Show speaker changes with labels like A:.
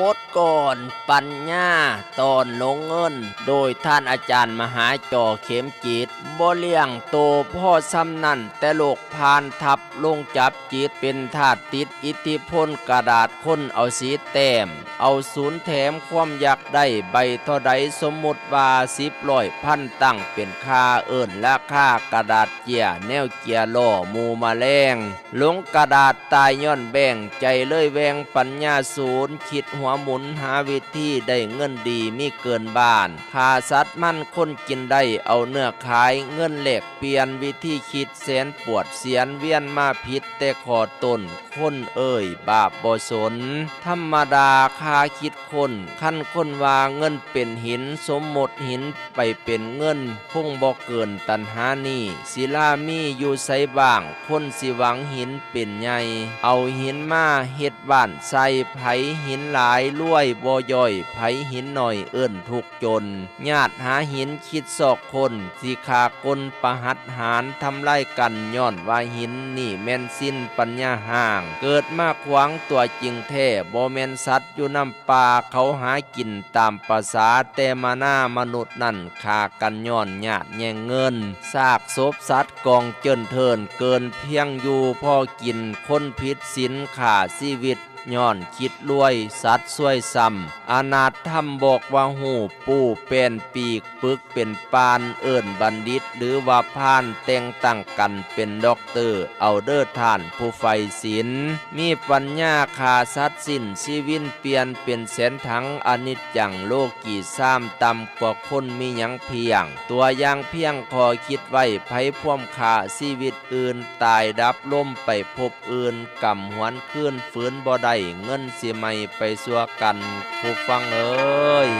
A: มดก่อน ปัญญาตอนลงเงิน โดยท่านอาจารย์มหาจอเข็มจิตบ่เลี้ยงโตพ่อซ้ำนั่น แต่โลกพานทับลงจับจิตเป็นธาตุติดอิทธิพลกระดาษคนเอาสีแต้ม เอาศูนย์แถมความอยากได้ใบเท่าใดสมมุติว่าสิบร้อยพันตั้งเป็นค่าเอิ้นและค่ากระดาษเจียแนวเกียร์ล่อมูมาแรงลงกระดาษตายย้อนแบ่งใจเลยแวงปัญญาศูนย์คิดหัวหมุนหาวิธีได้เงินดีมีเกินบ้านขาสัตว์มั่นคนกินได้เอาเนื้อขายเงินเหล็กเปลี่ยนวิธีคิดแสนปวดเสียนเวียนมาพิษแต่ขอตนคนเอ่ยบาปบ่สน ธรรมดาคาคิดคนขั้นคนว่าเงินเป็นหินสมหมติหินไปเป็นเงินคงบ่เกินตันหานี่ศิลามีอยู่ไสบ้างคนสิหวังหินเป็นใหญ่เอาหินมาเฮ็ดบ้านใส่ไผหินหลายรวยบ่ย่อยไผหินหน่อยเอิ้นทุกจน ญาติหาหินคิดศอกคนสิขากลประหัตหารทำไล่กันย้อนว่าหินนี่แม่นสิ้นปัญญาห่าง เกิดมาขวางตัวจริงแท้บ่แม่นสัตว์อยู่น้ำป่าเขาหากินตามภาษาแต่มาหน้ามนุษย์นั่นขากันย้อนญาติแย่งเงินซากศพสัตว์กองเจินเทินเกินเพียงอยู่พ่อกินคนผิดศีลขาชีวิต ย้อนคิดรวย สัตว์ช่วยซ้ำอนาถธรรมบอกว่าหูปูเป็นปีกปึกเป็นปานเอิ่นบัณฑิต หรือว่าพานแต่งตั้งกันเป็นด็อกเตอร์เอาเดอร์ท่านผู้ไฟศิลมีปัญญาคาสัตว์สิ้นชีวินเปลี่ยนเป็นแสนถังอนิจจังโลกกี่ซ้ำต่ำกว่าคนมียังเพียง ตัวอย่างเพียงขอคิดไว้ไผพ่วมขาชีวิตอื่น ตายดับล่มไปพบอื่นกำหวนคืนฟื้นบ่ได้เงินสิไม่ไปสัวกันผู้ฟังเอ้ย